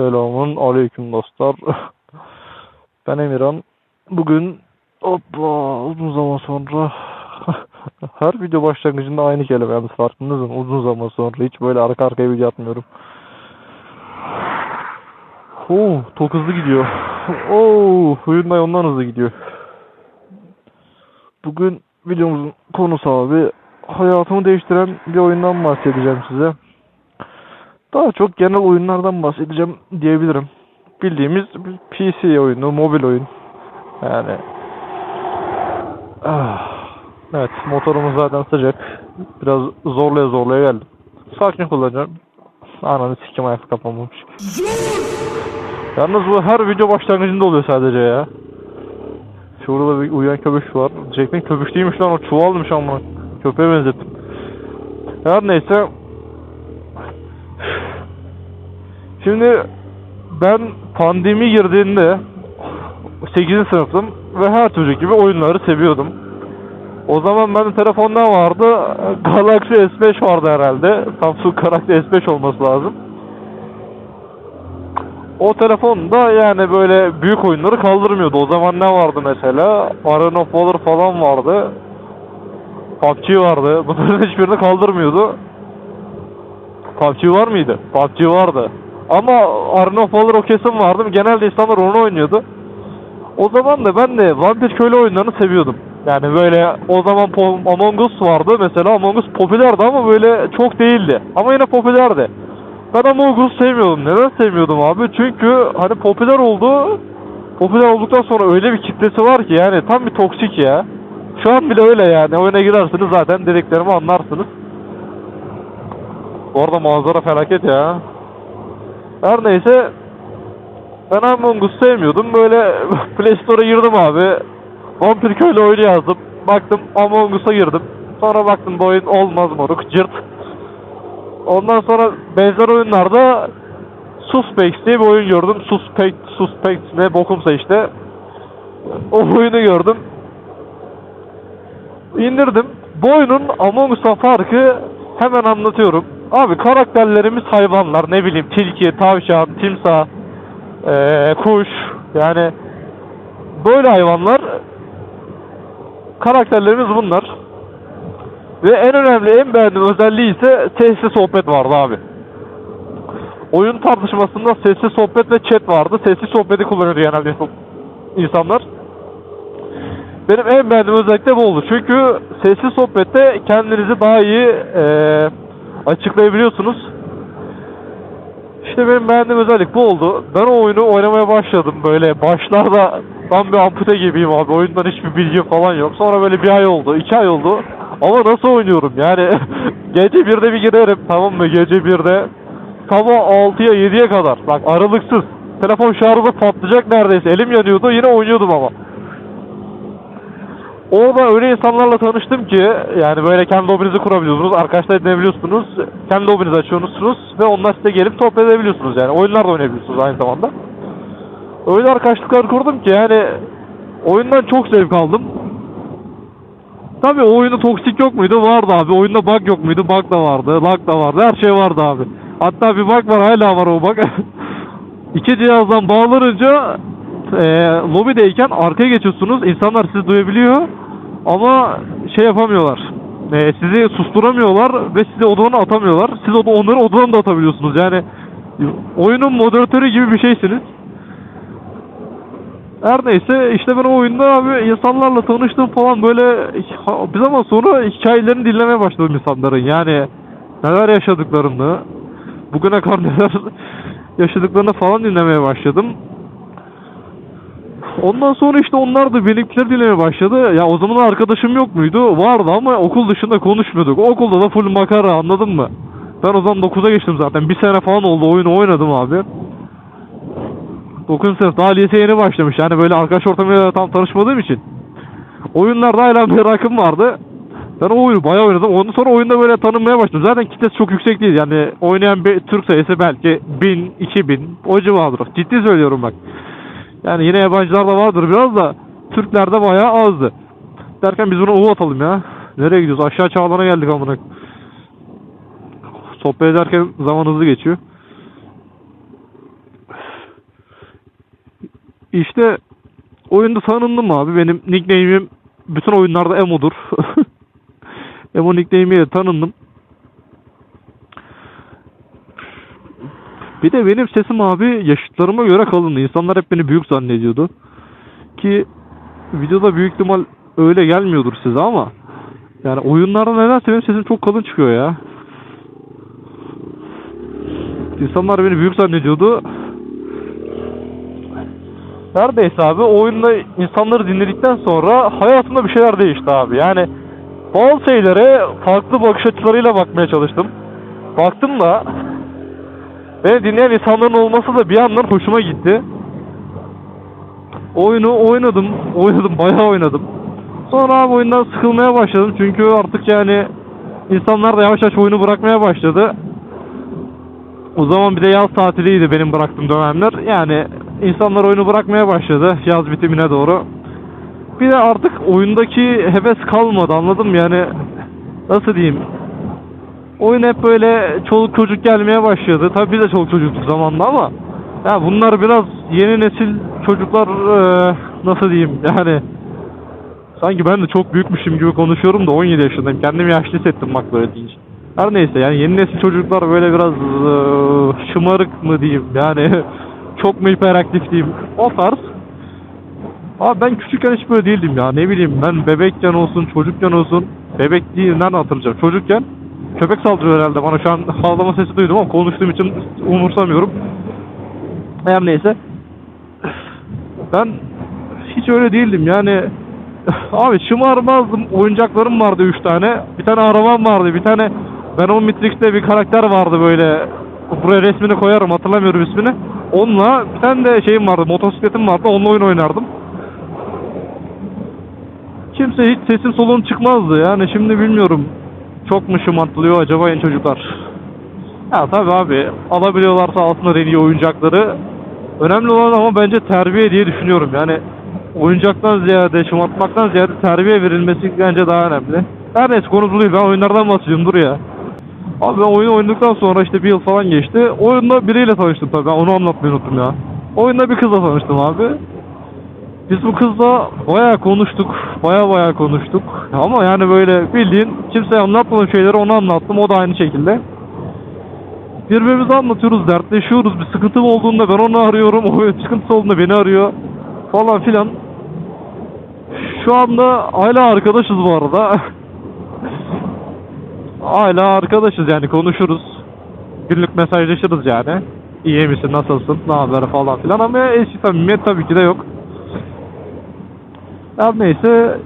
Selamun aleyküm dostlar. ben Emirhan. Bugün hoppa uzun zaman sonra her video başlangıcında aynı kelime yalnız farkındasın. Uzun zaman sonra hiç böyle arka arkaya video atmıyorum. Oo, çok hızlı gidiyor. Oo, Hyundai ondan hızlı gidiyor. Bugün videomuzun konusu abi hayatımı değiştiren bir oyundan bahsedeceğim size. Daha çok genel oyunlardan bahsedeceğim diyebilirim. Bildiğimiz PC oyunu, mobil oyun. Yani ah, evet motorumuz zaten sıcak. Biraz zorlaya zorlaya geldim. Sakin kullanacağım. Ananı sikim ayakta kapanmamış. Yalnız bu her video başlangıcında oluyor sadece ya. Şurada bir uyuyan köpüş var. Jack'in köpüş değilmiş lan o çuvalmış ama. Köpeğe benzettim. Her neyse. Şimdi ben pandemi girdiğinde 8. sınıftım ve her çocuk gibi oyunları seviyordum. O zaman benim telefonda vardı. Galaxy S5 vardı herhalde. Samsung Galaxy S5 olması lazım. O telefonda yani böyle büyük oyunları kaldırmıyordu. O zaman ne vardı mesela? Arena of Valor falan vardı. PUBG vardı. Bunların hiçbirini kaldırmıyordu. PUBG var mıydı? PUBG vardı. Ama Arena of Valor o kesin vardı. Genelde insanlar onu oynuyordu. O zaman da ben de Vampir Köylü oyunlarını seviyordum. Yani böyle o zaman Among Us vardı mesela. Among Us popülerdi ama böyle çok değildi. Ama yine popülerdi. Ben Among Us sevmiyordum. Neden sevmiyordum abi? Çünkü hani popüler oldu. Popüler olduktan sonra öyle bir kitlesi var ki yani tam bir toksik ya. Şu an bile öyle yani. Oyuna girersiniz zaten dediklerimi anlarsınız. Orada manzara felaket ya. Her neyse ben Among Us sevmiyordum. Böyle Play Store'a girdim abi. Vampir Köylü oyunu yazdım. Baktım Among Us'a girdim. Sonra baktım bu oyun olmaz moruk cırt. Ondan sonra benzer oyunlarda Suspects diye bir oyun gördüm. Suspect, Suspect ne bokumsa işte. O oyunu gördüm. İndirdim. Bu oyunun Among Us'a farkı hemen anlatıyorum. Abi karakterlerimiz hayvanlar. Ne bileyim tilki, tavşan, timsah, eee, kuş. Yani böyle hayvanlar karakterlerimiz bunlar. Ve en önemli, en beğendiğim özelliği ise sesli sohbet vardı abi. Oyun tartışmasında sesli sohbet ve chat vardı. Sesli sohbeti kullanıyordu genelde insanlar. Benim en beğendiğim özellik de bu oldu. Çünkü sesli sohbette kendinizi daha iyi eee, açıklayabiliyorsunuz. İşte benim beğendiğim özellik bu oldu. Ben o oyunu oynamaya başladım. Böyle başlarda tam bir ampute gibiyim abi. Oyundan hiçbir bilgi falan yok. Sonra böyle bir ay oldu, iki ay oldu. Ama nasıl oynuyorum yani gece birde bir girerim tamam mı gece birde sabah 6'ya 7'ye kadar bak aralıksız telefon şarjı patlayacak neredeyse elim yanıyordu yine oynuyordum ama Orada öyle insanlarla tanıştım ki yani böyle kendi lobinizi kurabiliyorsunuz, arkadaşlar edinebiliyorsunuz, kendi lobinizi açıyorsunuz ve onlar size gelip sohbet edebiliyorsunuz yani oyunlar da oynayabiliyorsunuz aynı zamanda. Öyle arkadaşlıklar kurdum ki yani oyundan çok zevk aldım. Tabii o oyunda toksik yok muydu? Vardı abi. Oyunda bug yok muydu? Bug da vardı. Lag da vardı. Her şey vardı abi. Hatta bir bug var hala var o bug. İki cihazdan bağlanınca eee lobideyken arkaya geçiyorsunuz. İnsanlar sizi duyabiliyor. Ama şey yapamıyorlar. Eee, sizi susturamıyorlar ve sizi odadan atamıyorlar. Siz oda, onları odadan da atabiliyorsunuz. Yani oyunun moderatörü gibi bir şeysiniz. Her neyse işte ben o oyunda abi insanlarla tanıştım falan böyle bir zaman sonra hikayelerini dinlemeye başladım insanların yani neler yaşadıklarını bugüne kadar neler yaşadıklarını falan dinlemeye başladım. Ondan sonra işte onlar da benimkileri dinlemeye başladı. Ya o zaman arkadaşım yok muydu? Vardı ama okul dışında konuşmuyorduk. Okulda da full makara anladın mı? Ben o zaman 9'a geçtim zaten. Bir sene falan oldu oyunu oynadım abi. 9. sınıf daha lise yeni başlamış. Yani böyle arkadaş ortamıyla tam tanışmadığım için. Oyunlarda hala merakım vardı. Ben o oyunu bayağı oynadım. Ondan sonra oyunda böyle tanınmaya başladım. Zaten kitlesi çok yüksek değil. Yani oynayan bir Türk sayısı belki 1000, 2000 o civardır. Ciddi söylüyorum bak. Yani yine yabancılar da vardır biraz da Türklerde bayağı azdı. Derken biz buna U atalım ya. Nereye gidiyoruz? Aşağı çağlana geldik amına. Sohbet ederken zaman hızlı geçiyor. İşte oyunda tanındım abi. Benim nickname'im bütün oyunlarda Emo'dur. Emo nickname'iyle tanındım. Bir de benim sesim abi yaşıtlarıma göre kalındı. İnsanlar hep beni büyük zannediyordu. Ki videoda büyük ihtimal öyle gelmiyordur size ama yani oyunlarda nedense benim sesim çok kalın çıkıyor ya. İnsanlar beni büyük zannediyordu. Neredeyse abi o oyunda insanları dinledikten sonra hayatımda bir şeyler değişti abi. Yani bazı şeylere farklı bakış açılarıyla bakmaya çalıştım. Baktım da beni dinleyen insanların olması da bir yandan hoşuma gitti. Oyunu oynadım, oynadım, bayağı oynadım. Sonra abi oyundan sıkılmaya başladım çünkü artık yani insanlar da yavaş yavaş oyunu bırakmaya başladı. O zaman bir de yaz tatiliydi benim bıraktığım dönemler. Yani insanlar oyunu bırakmaya başladı yaz bitimine doğru. Bir de artık oyundaki heves kalmadı anladım yani nasıl diyeyim. Oyun hep böyle çoluk çocuk gelmeye başladı. Tabii biz de çoluk çocuktuk zamanında ama ya bunlar biraz yeni nesil çocuklar eee, nasıl diyeyim yani sanki ben de çok büyükmüşüm gibi konuşuyorum da 17 yaşındayım. Kendimi yaşlı hissettim bak böyle deyince. Her neyse yani yeni nesil çocuklar böyle biraz eee, şımarık mı diyeyim yani çok mu hiperaktif diyeyim o tarz. Abi ben küçükken hiç böyle değildim ya ne bileyim ben bebekken olsun çocukken olsun bebek değil nereden hatırlayacağım çocukken köpek saldırıyor herhalde bana şu an havlama sesi duydum ama konuştuğum için umursamıyorum. Her neyse. Ben hiç öyle değildim yani. Abi şımarmazdım. Oyuncaklarım vardı 3 tane. Bir tane arabam vardı. Bir tane Venom Matrix'te bir karakter vardı böyle. Buraya resmini koyarım hatırlamıyorum ismini. Onunla bir tane de şeyim vardı. Motosikletim vardı. Onunla oyun oynardım. Kimse hiç sesin soluğun çıkmazdı. Yani şimdi bilmiyorum. Çok mu şımartılıyor acaba yeni çocuklar? Ya tabii abi alabiliyorlarsa alsınlar en iyi oyuncakları. Önemli olan ama bence terbiye diye düşünüyorum. Yani oyuncaktan ziyade, şımartmaktan ziyade terbiye verilmesi bence daha önemli. Her neyse konu değil. Ben oyunlardan bahsediyorum dur ya. Abi ben oyunu oynadıktan sonra işte bir yıl falan geçti. Oyunda biriyle tanıştım tabii. Ben onu anlatmayı unuttum ya. Oyunda bir kızla tanıştım abi. Biz bu kızla bayağı konuştuk. Bayağı bayağı konuştuk. Ama yani böyle bildiğin kimseye anlatmadığım şeyleri ona anlattım. O da aynı şekilde. Birbirimize anlatıyoruz, dertleşiyoruz. Bir sıkıntım olduğunda ben onu arıyorum. O bir sıkıntısı olduğunda beni arıyor. Falan filan. Şu anda hala arkadaşız bu arada. hala arkadaşız yani konuşuruz. Günlük mesajlaşırız yani. İyi misin, nasılsın, ne haber falan filan ama eski samimiyet tabii ki de yok. Her neyse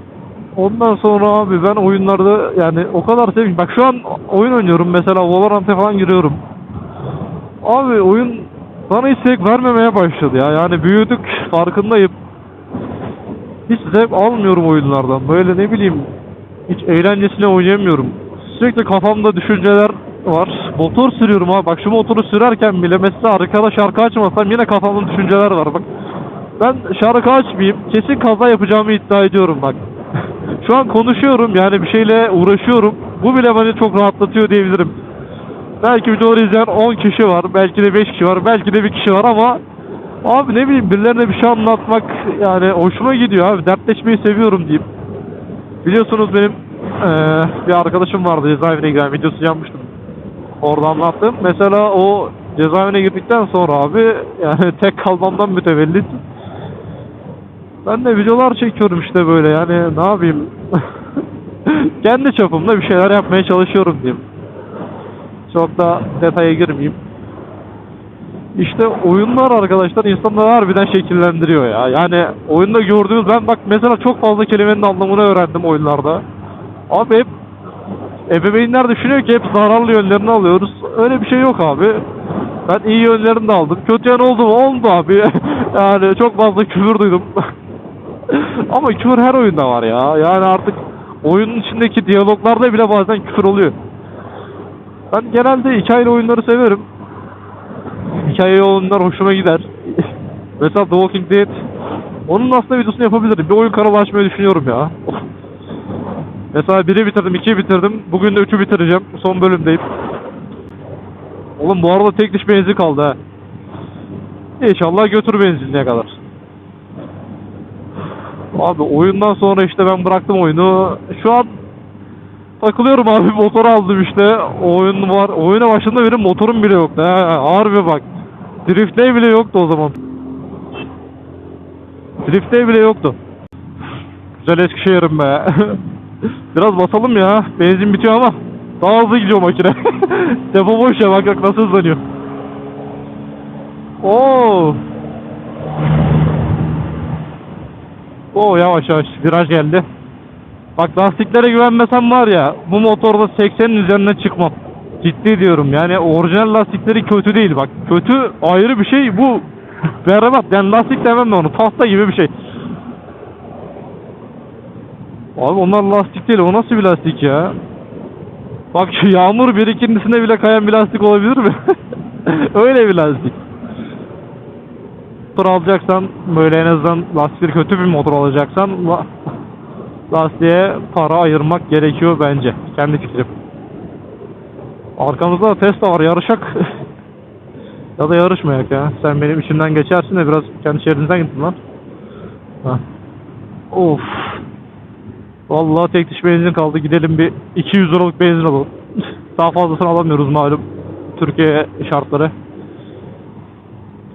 ondan sonra abi ben oyunlarda yani o kadar sevdim. Bak şu an oyun oynuyorum mesela Valorant'a falan giriyorum. Abi oyun bana hiç zevk vermemeye başladı ya. Yani büyüdük farkındayım. Hiç zevk almıyorum oyunlardan. Böyle ne bileyim hiç eğlencesine oynayamıyorum. Sürekli kafamda düşünceler var. Motor sürüyorum abi. Bak şu motoru sürerken bile mesela arkada şarkı açmasam yine kafamda düşünceler var bak. Ben şarkı açmayayım. Kesin kaza yapacağımı iddia ediyorum bak. Şu an konuşuyorum yani bir şeyle uğraşıyorum. Bu bile beni çok rahatlatıyor diyebilirim. Belki videoları izleyen 10 kişi var, belki de 5 kişi var, belki de bir kişi var ama abi ne bileyim birilerine bir şey anlatmak yani hoşuma gidiyor abi. Dertleşmeyi seviyorum diyeyim. Biliyorsunuz benim eee, bir arkadaşım vardı cezaevine giren videosu yapmıştım. Orada anlattım. Mesela o cezaevine girdikten sonra abi yani tek kalmamdan mütevellit ben de videolar çekiyorum işte böyle yani ne yapayım kendi çapımda bir şeyler yapmaya çalışıyorum diyeyim. Çok da detaya girmeyeyim. İşte oyunlar arkadaşlar insanları harbiden şekillendiriyor ya. Yani oyunda gördüğünüz ben bak mesela çok fazla kelimenin anlamını öğrendim oyunlarda. Abi hep ebeveynler düşünüyor ki hep zararlı yönlerini alıyoruz. Öyle bir şey yok abi. Ben iyi yönlerini de aldım. Kötü yön oldu mu? Oldu abi. yani çok fazla küfür duydum. Ama küfür her oyunda var ya. Yani artık oyunun içindeki diyaloglarda bile bazen küfür oluyor. Ben genelde hikayeli oyunları severim. Hikayeli oyunlar hoşuma gider. Mesela The Walking Dead. Onun aslında videosunu yapabilirim. Bir oyun kanalı açmayı düşünüyorum ya. Mesela biri bitirdim, ikiyi bitirdim. Bugün de üçü bitireceğim. Son bölümdeyim. Oğlum bu arada tek diş benzin kaldı ha. İnşallah götür benzinliğe kadar. Abi oyundan sonra işte ben bıraktım oyunu. Şu an takılıyorum abi motor aldım işte. Oyun var. Oyuna başında benim motorum bile yoktu. Ha, harbi bak. Drift Day bile yoktu o zaman. Drift Day bile yoktu. Güzel Eskişehir'im be. Biraz basalım ya. Benzin bitiyor ama. Daha hızlı gidiyor makine. Depo boş ya bak bak nasıl hızlanıyor. Oo. Oo yavaş yavaş viraj geldi. Bak lastiklere güvenmesem var ya bu motorda 80'in üzerine çıkmam. Ciddi diyorum yani orijinal lastikleri kötü değil bak. Kötü ayrı bir şey bu berbat yani lastik demem de onu tahta gibi bir şey. Abi onlar lastik değil o nasıl bir lastik ya? Bak şu yağmur birikintisinde bile kayan bir lastik olabilir mi? Öyle bir lastik. Motor alacaksan böyle en azından lastikleri kötü bir motor alacaksan la- lastiğe para ayırmak gerekiyor bence. Kendi fikrim. Arkamızda da Tesla var yarışak. ya da yarışmayak ya. Sen benim içimden geçersin de biraz kendi şeridinden gittin lan. Hah. Of. Vallahi tek diş benzin kaldı. Gidelim bir 200 liralık benzin alalım. Daha fazlasını alamıyoruz malum. Türkiye şartları.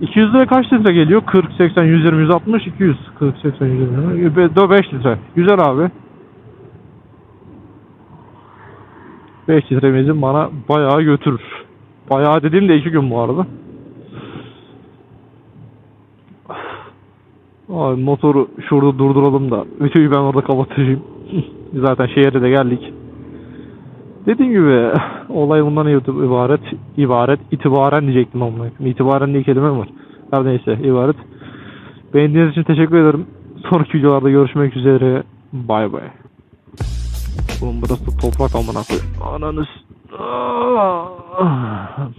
200 lira kaç litre geliyor? 40, 80, 120, 160, 200. 40, 80, 120, 5 litre. Güzel abi. 5 litre benzin bana bayağı götürür. Bayağı dediğim de 2 gün bu arada. Abi motoru şurada durduralım da videoyu ben orada kapatayım. Zaten şehre de geldik. Dediğim gibi olay bundan ibaret. ibaret. itibaren diyecektim ama. İtibaren diye kelime var? Her neyse ibaret. Beğendiğiniz için teşekkür ederim. Sonraki videolarda görüşmek üzere. Bay bay. Oğlum burası toprak amına koyayım. Ananız. Ah.